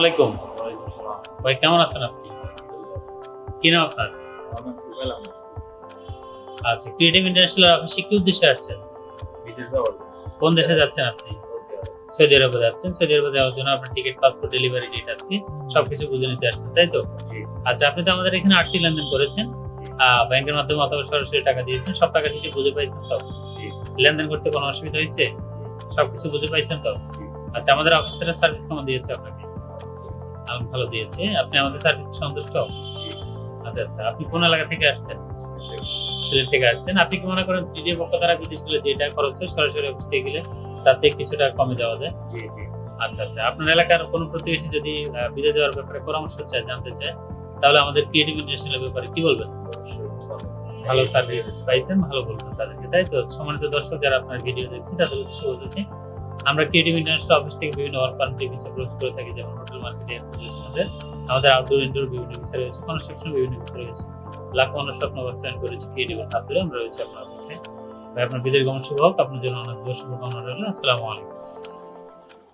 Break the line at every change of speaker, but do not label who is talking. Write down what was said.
আলাইকুম। ভাই, কেমন আছেন আপনি? কি নাম আপনার? আচ্ছা ক্রিয়েটিভ ইন্টারন্যাশনাল অফিসে কি উদ্দেশ্যে আসছেন? কোন দেশে যাচ্ছেন আপনি? সৌদি আরবে যাচ্ছেন। সৌদি আরবে যাওয়ার জন্য আপনার টিকিট পাসপোর্ট ডেলিভারি ডেট আজকে সবকিছু বুঝে নিতে আসছেন, তাই তো? আচ্ছা আপনি তো আমাদের এখানে আর্থিক লেনদেন করেছেন। ব্যাংকের মাধ্যমে অথবা সরাসরি টাকা দিয়েছেন। সব টাকা কিছু বুঝে পাইছেন তো? লেনদেন করতে কোনো অসুবিধা হয়েছে? সবকিছু বুঝে পাইছেন তো? আচ্ছা আমাদের অফিসারের সার্ভিস কেমন দিয়েছে আপনাকে? ভালো দিয়েছে। আপনি আমাদের সার্ভিসে সন্তুষ্ট? আচ্ছা আচ্ছা। আপনি কোন এলাকা থেকে আসছেন? সিলেট থেকে আসছেন। আপনি কি মনে করেন তৃতীয় পক্ষ দ্বারা বিদেশ গেলে যেটা খরচ হয় সরাসরি অফিস থেকে গেলে তাতে কিছুটা কমে যাওয়া যায়? আচ্ছা আচ্ছা। আপনার এলাকার কোনো প্রতিবেশী যদি বিদেশ যাওয়ার ব্যাপারে পরামর্শ চায় জানতে চায় তাহলে আমাদের ক্রিয়েটিভ ইন্টারন্যাশনাল ব্যাপারে কি বলবেন? ভালো সার্ভিস পাইছেন ভালো বলবেন তাদেরকে তাই তো? সম্মানিত দর্শক যারা আপনার ভিডিও দেখছে তাদের উদ্দেশ্যে বলতেছি আমরা ক্রিয়েটিভ ইন্টারন্যাশনাল অফিস থেকে বিভিন্ন ওয়ার্ক পারমিট ভিসা ক্লোজ করে থাকি, যেমন হোটেল মার্কেটে অ্যাসোসিয়েশনের আমাদের আউটডোর ইনডোর বিভিন্ন ভিসা রয়েছে কনস্ট্রাকশন বিভিন্ন ভিসা রয়েছে। লাখ মানুষ স্বপ্ন বাস্তবায়ন করেছি ক্রিয়েটিভের হাত ধরে আমরা রয়েছি আপনার পক্ষে। ভাই, আপনার বিদেশ গমন শুভ হোক, আপনার জন্য অনেক শুভকামনা রইল। আসসালামু আলাইকুম।